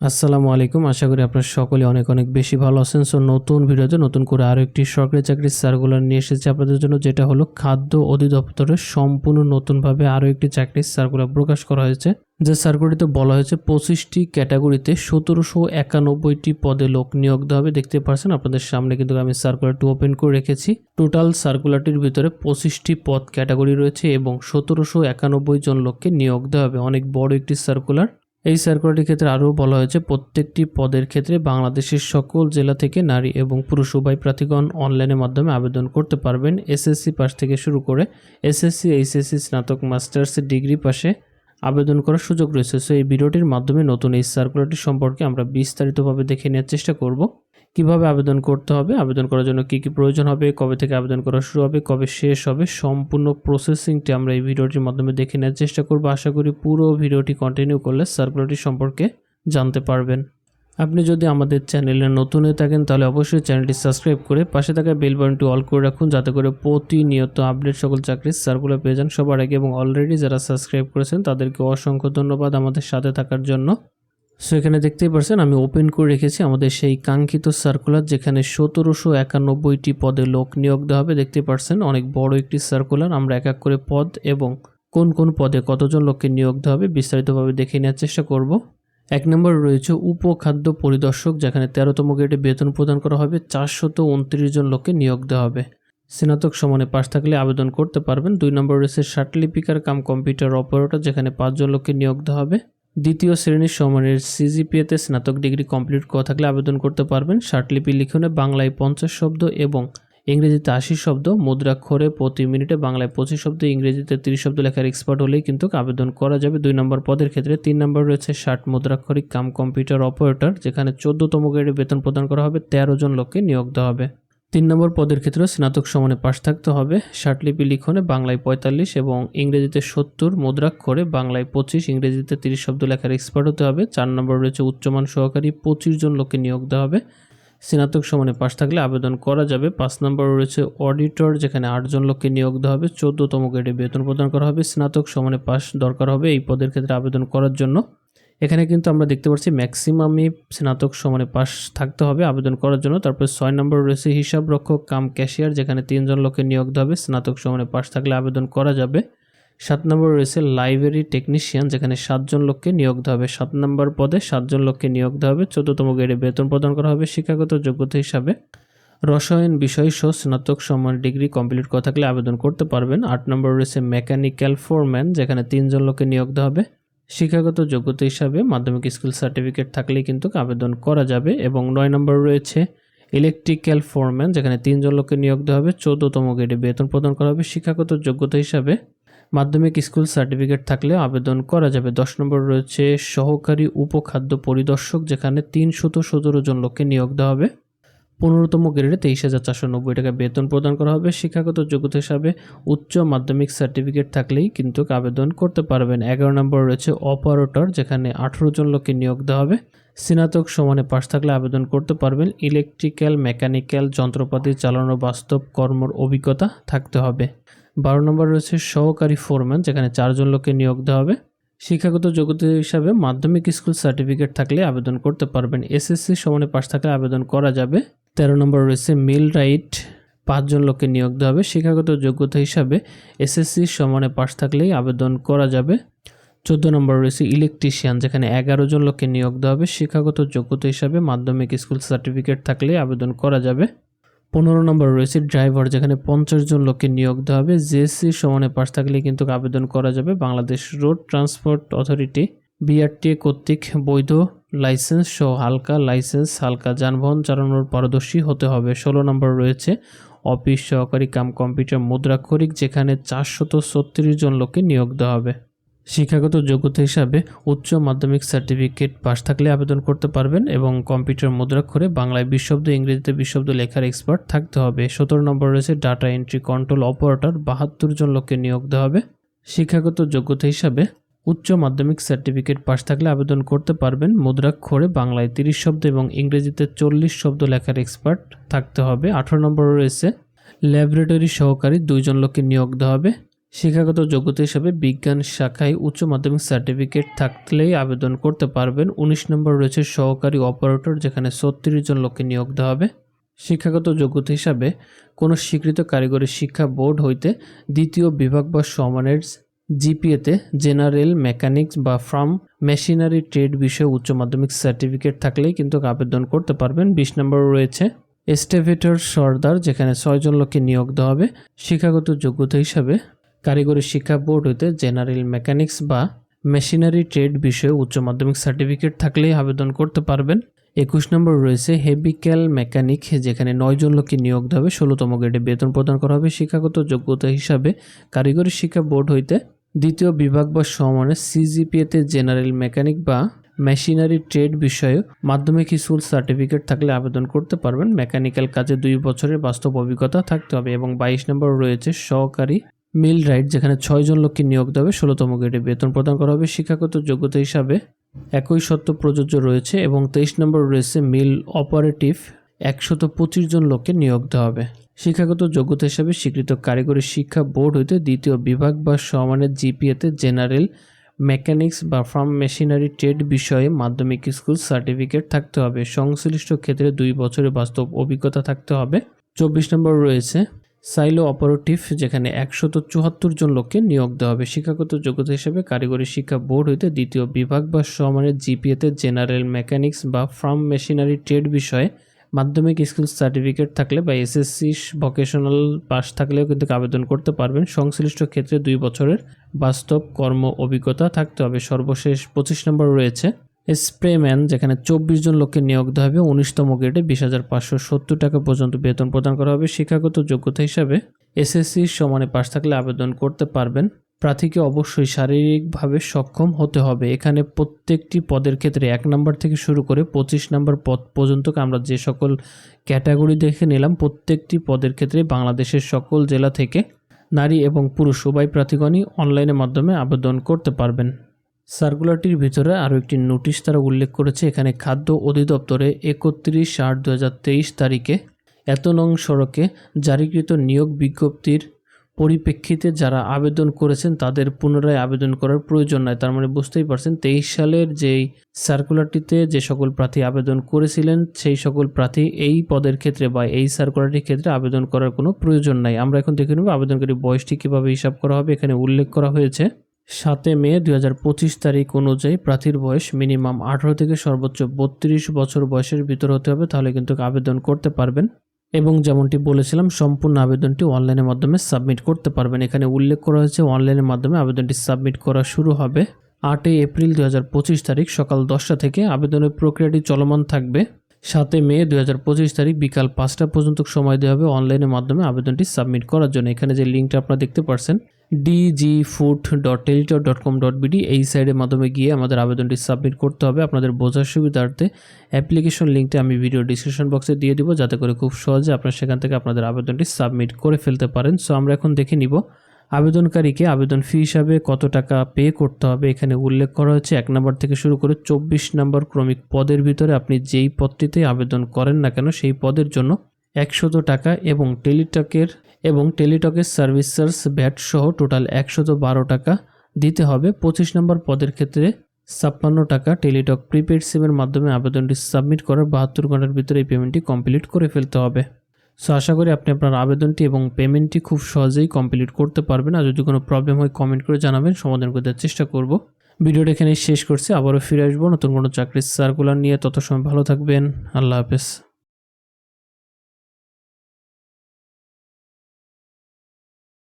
আসসালামু আলাইকুম। আশা করি আপনারা সকলে অনেক অনেক বেশি ভালো আছেন। সো নতুন ভিডিওতে নতুন করে আরও একটি সরকারি চাকরির সার্কুলার নিয়ে এসেছি আপনাদের জন্য, যেটা হলো খাদ্য অধিদপ্তরের সম্পূর্ণ নতুনভাবে আরও একটি চাকরির সার্কুলার প্রকাশ করা হয়েছে। যে সার্কুলারটিতে বলা হয়েছে, পঁচিশটি ক্যাটাগরিতে সতেরোশো একানব্বইটি পদে লোক নিয়োগ দেওয়া হবে। দেখতে পাচ্ছেন, আপনাদের সামনে কিন্তু আমি সার্কুলারটি ওপেন করে রেখেছি। টোটাল সার্কুলারটির ভিতরে পঁচিশটি পদ ক্যাটাগরি রয়েছে এবং সতেরোশো একানব্বই জন লোককে নিয়োগ দেওয়া হবে। অনেক বড় একটি সার্কুলার। এই সার্কুলারটির ক্ষেত্রে আরও বলা হয়েছে, প্রত্যেকটি পদের ক্ষেত্রে বাংলাদেশের সকল জেলা থেকে নারী এবং পুরুষ উভয় প্রার্থীগণ অনলাইনের মাধ্যমে আবেদন করতে পারবেন। এসএসসি পাশ থেকে শুরু করে এসএসসি এইচএসসি স্নাতক, মাস্টার্স, ডিগ্রি পাশে আবেদন করার সুযোগ রয়েছে। সো এই ভিডিওটির মাধ্যমে নতুন এই সার্কুলারটি সম্পর্কে আমরা বিস্তারিতভাবে দেখে নেওয়ার চেষ্টা করব। কীভাবে আবেদন করতে হবে, আবেদন করার জন্য কি কি প্রয়োজন হবে, কবে থেকে আবেদন করা শুরু হবে, কবে শেষ হবে, সম্পূর্ণ প্রসেসিংটি আমরা এই ভিডিওটির মাধ্যমে দেখে নেওয়ার চেষ্টা করব। আশা করি পুরো ভিডিওটি কন্টিনিউ করলে সার্কুলারটি সম্পর্কে জানতে পারবেন। আপনি যদি আমাদের চ্যানেলে নতুন হয়ে থাকেন, তাহলে অবশ্যই চ্যানেলটি সাবস্ক্রাইব করে পাশে থাকা বেল বাটনটি অল করে রাখুন, যাতে করে প্রতিনিয়ত আপডেট সকল চাকরির সার্কুলার পেয়ে যান সবার আগে এবং অলরেডি যারা সাবস্ক্রাইব করেছেন, তাদেরকে অসংখ্য ধন্যবাদ আমাদের সাথে থাকার জন্য। সো এখানে দেখতেই পারছেন, আমি ওপেন করে রেখেছি আমাদের সেই কাঙ্ক্ষিত সার্কুলার যেখানে সতেরোশো একানব্বইটি পদে লোক নিয়োগ দেওয়া হবে। দেখতে পারছেন, অনেক বড় একটি সার্কুলার আমরা এক এক করে পদ এবং কোন কোন পদে কতজন লোককে নিয়োগ দেওয়া হবে বিস্তারিতভাবে দেখে নেওয়ার চেষ্টা করব। এক নম্বর রয়েছে উপখাদ্য পরিদর্শক, যেখানে তেরোতম গ্রেডে বেতন প্রদান করা হবে। চারশত উনত্রিশ জন লোককে নিয়োগ দেওয়া হবে। স্নাতক সমানে পাশ থাকলে আবেদন করতে পারবেন। দুই নম্বর রয়েছে শার্টলিপিকার কাম কম্পিউটার অপারেটর, যেখানে পাঁচজন লোককে নিয়োগ দেওয়া হবে। দ্বিতীয় শ্রেণির সমানের সিজিপিএতে স্নাতক ডিগ্রি কমপ্লিট করা থাকলে আবেদন করতে পারবেন। শার্টলিপি লিখনে বাংলায় পঞ্চাশ শব্দ এবং ইংরেজিতে আশি শব্দ মুদ্রাক্ষরে প্রতি মিনিটে বাংলায় পঁচিশ শব্দ, ইংরেজিতে তিরিশ শব্দ লেখার এক্সপার্ট হলেই কিন্তু আবেদন করা যাবে। দুই নম্বর পদের ক্ষেত্রে তিন নম্বর রয়েছে ষাট মুদ্রাক্ষরিক কাম কম্পিউটার অপারেটর, যেখানে চোদ্দতম গ্রেডে বেতন প্রদান করা হবে, তেরো জন লোককে নিয়োগ দেওয়া হবে। তিন নম্বর পদের ক্ষেত্রে স্নাতক সমানে পাশ থাকতে হবে। ষাটলিপি লিখনে বাংলায় পঁয়তাল্লিশ এবং ইংরেজিতে সত্তর, মুদ্রাক্ষরে বাংলায় পঁচিশ, ইংরেজিতে তিরিশ শব্দ লেখার এক্সপার্ট হতে হবে। চার নম্বর রয়েছে উচ্চমান সহকারী, পঁচিশ জন লোককে নিয়োগ দেওয়া হবে। স্নাতক সমানে পাশ থাকলে আবেদন করা যাবে। পাঁচ নম্বর রয়েছে অডিটর যেখানে আটজন লোককে নিয়োগ দেওয়া হবে। চোদ্দতম গ্রেডে বেতন প্রদান করা হবে। স্নাতক সমানে পাশ দরকার হবে এই পদের ক্ষেত্রে আবেদন করার জন্য। এখানে কিন্তু আমরা দেখতে পাচ্ছি ম্যাক্সিমামই স্নাতক সমানে পাশ থাকতে হবে আবেদন করার জন্য। তারপর ছয় নম্বর রয়েছে হিসাব রক্ষক কাম ক্যাশিয়ার যেখানে তিনজন লোককে নিয়োগ হবে। স্নাতক সমানে পাশ থাকলে আবেদন করা যাবে। সাত নম্বর রয়েছে লাইব্রেরি টেকনিশিয়ান যেখানে সাতজন লোককে নিয়োগ হবে। সাত নম্বর পদে সাতজন লোককে নিয়োগ হবে। চোদ্দতম গ্রেডে বেতন প্রদান করা হবে শিক্ষাগত যোগ্যতা হিসাবে। রসায়ন বিষয় সহ স্নাতক সমান ডিগ্রি কমপ্লিট করা থাকলে আবেদন করতে পারবেন। আট নম্বর রয়েছে মেকানিক্যাল ফোরম্যান যেখানে তিনজন লোককে নিয়োগ হবে। শিক্ষাগত যোগ্যতা হিসাবে মাধ্যমিক স্কুল সার্টিফিকেট থাকলেই কিন্তু আবেদন করা যাবে এবং নয় নম্বর রয়েছে ইলেকট্রিক্যাল ফোরম্যান যেখানে তিনজন লোককে নিয়োগ দেওয়া হবে। চোদ্দতম গ্রেডে বেতন প্রদান করা হবে। শিক্ষাগত যোগ্যতা হিসাবে মাধ্যমিক স্কুল সার্টিফিকেট থাকলে আবেদন করা যাবে। দশ নম্বর রয়েছে সহকারী উপখাদ্য পরিদর্শক, যেখানে তিনশত সতেরো জন লোককে নিয়োগ দেওয়া হবে। পনেরোতম গ্রেডে তেইশ হাজার চারশো নব্বই টাকা বেতন প্রদান করা হবে। শিক্ষাগত যোগ্যতা হিসাবে উচ্চ মাধ্যমিক সার্টিফিকেট থাকলেই কিন্তু আবেদন করতে পারবেন। এগারো নম্বর রয়েছে অপারেটর, যেখানে আঠেরো জন লোককে নিয়োগ দেওয়া হবে। স্নাতক সমানে পাশ থাকলে আবেদন করতে পারবেন। ইলেকট্রিক্যাল, মেকানিক্যাল, যন্ত্রপাতি চালানো, বাস্তব কর্মর অভিজ্ঞতা থাকতে হবে। বারো নম্বর রয়েছে সহকারী ফোরম্যান, যেখানে চারজন লোককে নিয়োগ দেওয়া হবে। শিক্ষাগত যোগ্যতা হিসাবে মাধ্যমিক স্কুল সার্টিফিকেট থাকলে আবেদন করতে পারবেন। এসএসসি সমানে পাশ থাকলে আবেদন করা যাবে। তেরো নম্বর রয়েছে মিল রাইট, পাঁচজন লোককে নিয়োগ দেওয়া হবে। শিক্ষাগত যোগ্যতা হিসাবে এসএসসি সমানে পাশ থাকলেই আবেদন করা যাবে। চোদ্দ নম্বর রয়েছে ইলেকট্রিশিয়ান, যেখানে এগারো জন লোককে নিয়োগ দেওয়া হবে। শিক্ষাগত যোগ্যতা হিসাবে মাধ্যমিক স্কুল সার্টিফিকেট থাকলে আবেদন করা যাবে। পনেরো নম্বর রয়েছে ড্রাইভার, যেখানে পঞ্চাশ জন লোককে নিয়োগ দেওয়া হবে। জেএসসি সমানে পাশ থাকলে কিন্তু আবেদন করা যাবে। Bangladesh road transport authority, BRTA কর্তৃক বৈধ লাইসেন্স সহ হালকা লাইসেন্স, হালকা যানবাহন চালানোর পারদর্শী হতে হবে। ষোলো নম্বর রয়েছে, অফিস সহকারী কাম কম্পিউটার মুদ্রাক্ষরিক, যেখানে চারশত ছত্রিশ জন লোককে নিয়োগ দেওয়া হবে। শিক্ষাগত যোগ্যতা হিসাবে উচ্চ মাধ্যমিক সার্টিফিকেট পাশ থাকলে আবেদন করতে পারবেন এবং কম্পিউটার মুদ্রাক্ষরে বাংলায় বিশব্দ ইংরেজিতে বিশব্দ লেখার এক্সপার্ট থাকতে হবে। সতেরো নম্বর রয়েছে, ডাটা এন্ট্রি কন্ট্রোল অপারেটর, বাহাত্তর জন লোককে নিয়োগ দেওয়া হবে। শিক্ষাগত যোগ্যতা হিসাবে উচ্চ মাধ্যমিক সার্টিফিকেট পাশ থাকলে আবেদন করতে পারবেন। মুদ্রাক্ষরে বাংলায় তিরিশ শব্দ এবং ইংরেজিতে চল্লিশ শব্দ লেখার এক্সপার্ট থাকতে হবে। আঠারো নম্বর রয়েছে, ল্যাবরেটরি সহকারী দুইজন লোককে নিয়োগ দেওয়া হবে। শিক্ষাগত যোগ্যতা হিসাবে বিজ্ঞান শাখায় উচ্চ মাধ্যমিক সার্টিফিকেট থাকলেই আবেদন করতে পারবেন। উনিশ নম্বর রয়েছে, সহকারী অপারেটর, যেখানে ছত্রিশ জন লোককে নিয়োগ দেওয়া হবে। শিক্ষাগত যোগ্যতা হিসাবে কোনো স্বীকৃত কারিগরি শিক্ষা বোর্ড হইতে দ্বিতীয় বিভাগ বা সমানের জিপিএতে জেনারেল মেকানিক্স বা ফার্ম মেশিনারি ট্রেড বিষয়ে উচ্চ মাধ্যমিক সার্টিফিকেট থাকলেই কিন্তু আবেদন করতে পারবেন। বিশ নম্বর রয়েছে এস্টেভেটর সর্দার, যেখানে ছয়জন লোককে নিয়োগ দেওয়া হবে। শিক্ষাগত যোগ্যতা হিসাবে কারিগরি শিক্ষা বোর্ড হইতে জেনারেল মেকানিক্স বা মেশিনারি ট্রেড বিষয়ে উচ্চ মাধ্যমিক সার্টিফিকেট থাকলেই আবেদন করতে পারবেন। একুশ নম্বর রয়েছে হেভিক্যাল মেকানিক, যেখানে নয়জন লোককে নিয়োগ দেওয়া হবে। ষোলোতম গ্রেডে বেতন প্রদান করা হবে। শিক্ষাগত যোগ্যতা হিসাবে কারিগরি শিক্ষা বোর্ড হইতে দ্বিতীয় বিভাগ বা সমানের সিজিপিএতে জেনারেল মেকানিক বা মেশিনারি ট্রেড বিষয়ে মাধ্যমিক স্কুল সার্টিফিকেট থাকলে আবেদন করতে পারবেন। মেকানিক্যাল কাজে দুই বছরের বাস্তব অভিজ্ঞতা থাকতে হবে এবং বাইশ নম্বর রয়েছে সহকারী মিল রাইট যেখানে ছয়জন লোককে নিয়োগ দেবে ষোলোতম গ্রেডে বেতন প্রদান করা হবে। শিক্ষাগত যোগ্যতা হিসাবে একই সত্য প্রযোজ্য রয়েছে এবং তেইশ নম্বর রয়েছে মিল অপারেটিভ একশত পঁচিশ জন লোককে নিয়োগ দেওয়া হবে। শিক্ষাগত যোগ্যতা হিসাবে স্বীকৃত কারিগরি শিক্ষা বোর্ড হইতে দ্বিতীয় বিভাগ বা সমানের জিপিএতে জেনারেল মেকানিক্স বা ফার্ম মেশিনারি ট্রেড বিষয়ে মাধ্যমিক স্কুল সার্টিফিকেট থাকতে হবে। সংশ্লিষ্ট ক্ষেত্রে দুই বছরের বাস্তব অভিজ্ঞতা থাকতে হবে। চব্বিশ নম্বর রয়েছে, সাইলো অপারেটিভ, যেখানে একশত চুয়াত্তর জন লোককে নিয়োগ দেওয়া হবে। শিক্ষাগত যোগ্যতা হিসেবে কারিগরি শিক্ষা বোর্ড হইতে দ্বিতীয় বিভাগ বা সমানের জিপিএতে জেনারেল মেকানিক্স বা ফার্ম মেশিনারি ট্রেড বিষয়ে মাধ্যমিক স্কুল সার্টিফিকেট থাকলে বা এসএসসি ভোকেশনাল পাস থাকলেও কিন্তু আবেদন করতে পারবেন। সংশ্লিষ্ট ক্ষেত্রে দুই বছরের বাস্তব কর্ম অভিজ্ঞতা থাকতে হবে। সর্বশেষ পঁচিশ নম্বর রয়েছে স্প্রেম্যান যেখানে চব্বিশ জন লোককে নিয়োগ দেওয়া হবে। উনিশতম গ্রেডে বিশ হাজার পাঁচশো সত্তর টাকা পর্যন্ত বেতন প্রদান করা হবে। শিক্ষাগত যোগ্যতা হিসাবে এসএসসি সমানে পাশ থাকলে আবেদন করতে পারবেন। প্রার্থীকে অবশ্যই শারীরিকভাবে সক্ষম হতে হবে। এখানে প্রত্যেকটি পদের ক্ষেত্রে এক নম্বর থেকে শুরু করে পঁচিশ নম্বর পদ পর্যন্ত আমরা যে সকল ক্যাটাগরি দেখে নিলাম, প্রত্যেকটি পদের ক্ষেত্রে বাংলাদেশের সকল জেলা থেকে নারী এবং পুরুষ উভয় প্রার্থীগণই অনলাইনের মাধ্যমে আবেদন করতে পারবেন। সার্কুলারটির ভিতরে আরও একটি নোটিশ তারা উল্লেখ করেছে, এখানে খাদ্য অধিদপ্তরে একত্রিশ আট দু তারিখে এত নং সড়কে জারিকৃত নিয়োগ বিজ্ঞপ্তির পরিপ্রেক্ষিতে যারা আবেদন করেছেন, তাদের পুনরায় আবেদন করার প্রয়োজন নয় তার মানে বুঝতেই পারছেন, তেইশ সালের যেই সার্কুলারটিতে যে সকল প্রার্থী আবেদন করেছিলেন, সেই সকল প্রার্থী এই পদের ক্ষেত্রে বা এই সার্কুলারটির ক্ষেত্রে আবেদন করার কোনো প্রয়োজন নাই। আমরা এখন দেখে নেব আবেদনকারী বয়সটি কীভাবে হিসাব করা হবে। এখানে উল্লেখ করা হয়েছে, সাতে মে দু হাজার পঁচিশ তারিখ অনুযায়ী প্রার্থীর বয়স মিনিমাম আঠারো থেকে সর্বোচ্চ বত্রিশ বছর বয়সের ভিতর হতে হবে। তাহলে কিন্তু আবেদন করতে পারবেন। এবং যেমনটি বলেছিলাম, সম্পূর্ণ আবেদনটি অনলাইনের মাধ্যমে সাবমিট করতে পারবেন। এখানে উল্লেখ করা হয়েছে, অনলাইনের মাধ্যমে আবেদনটি সাবমিট করা শুরু হবে আটই এপ্রিল দুই হাজার পঁচিশ তারিখ সকাল দশটা থেকে। আবেদনের প্রক্রিয়াটি চলমান থাকবে সাতই মে দুই হাজার পঁচিশ তারিখ বিকাল পাঁচটা পর্যন্ত সময় দেওয়া হবে অনলাইনের মাধ্যমে আবেদনটি সাবমিট করার জন্য। এখানে যে লিঙ্কটা আপনারা দেখতে পাচ্ছেন DG food dot Teletalk dot com dot BD এই সাইডের মাধ্যমে গিয়ে আমাদের আবেদনটি সাবমিট করতে হবে। আপনাদের বোঝার সুবিধার্থে অ্যাপ্লিকেশন লিঙ্কটা আমি ভিডিও ডিসক্রিপশন বক্সে দিয়ে দিব যাতে করে খুব সহজে আপনারা সেখান থেকে আপনাদের আবেদনটি সাবমিট করে ফেলতে পারেন। সো আমরা এখন দেখে নিব আবেদনকারীকে আবেদন ফি হিসাবে কত টাকা পে করতে হবে। এখানে উল্লেখ করা হয়েছে এক নম্বর থেকে শুরু করে চব্বিশ নম্বর ক্রমিক পদের ভিতরে আপনি যেই পদটিতে আবেদন করেন না কেন সেই পদের জন্য একশত টাকা এবং টেলিটকের এবং টেলিটকের সার্ভিস চার্জ ভ্যাট সহ টোটাল একশত বারো টাকা দিতে হবে। পঁচিশ নম্বর পদের ক্ষেত্রে ছাপ্পান্ন টাকা টেলিটক প্রিপেড সিমের মাধ্যমে আবেদনটি সাবমিট করার বাহাত্তর ঘণ্টার ভিতরে এই পেমেন্টটি কমপ্লিট করে ফেলতে হবে। সো, আশা করি আপনি আপনার আবেদনটি এবং পেমেন্টটি খুব সহজেই কমপ্লিট করতে পারবেন। আর যদি কোনো প্রবলেম হয়, কমেন্ট করে জানাবেন, সমাধান করতে চেষ্টা করব। ভিডিওটা এখানে শেষ করছি। আবারও ফিরে আসব নতুন কোনো চাকরির সার্কুলার নিয়ে। তত সময় ভালো থাকবেন। আল্লাহ হাফেজ।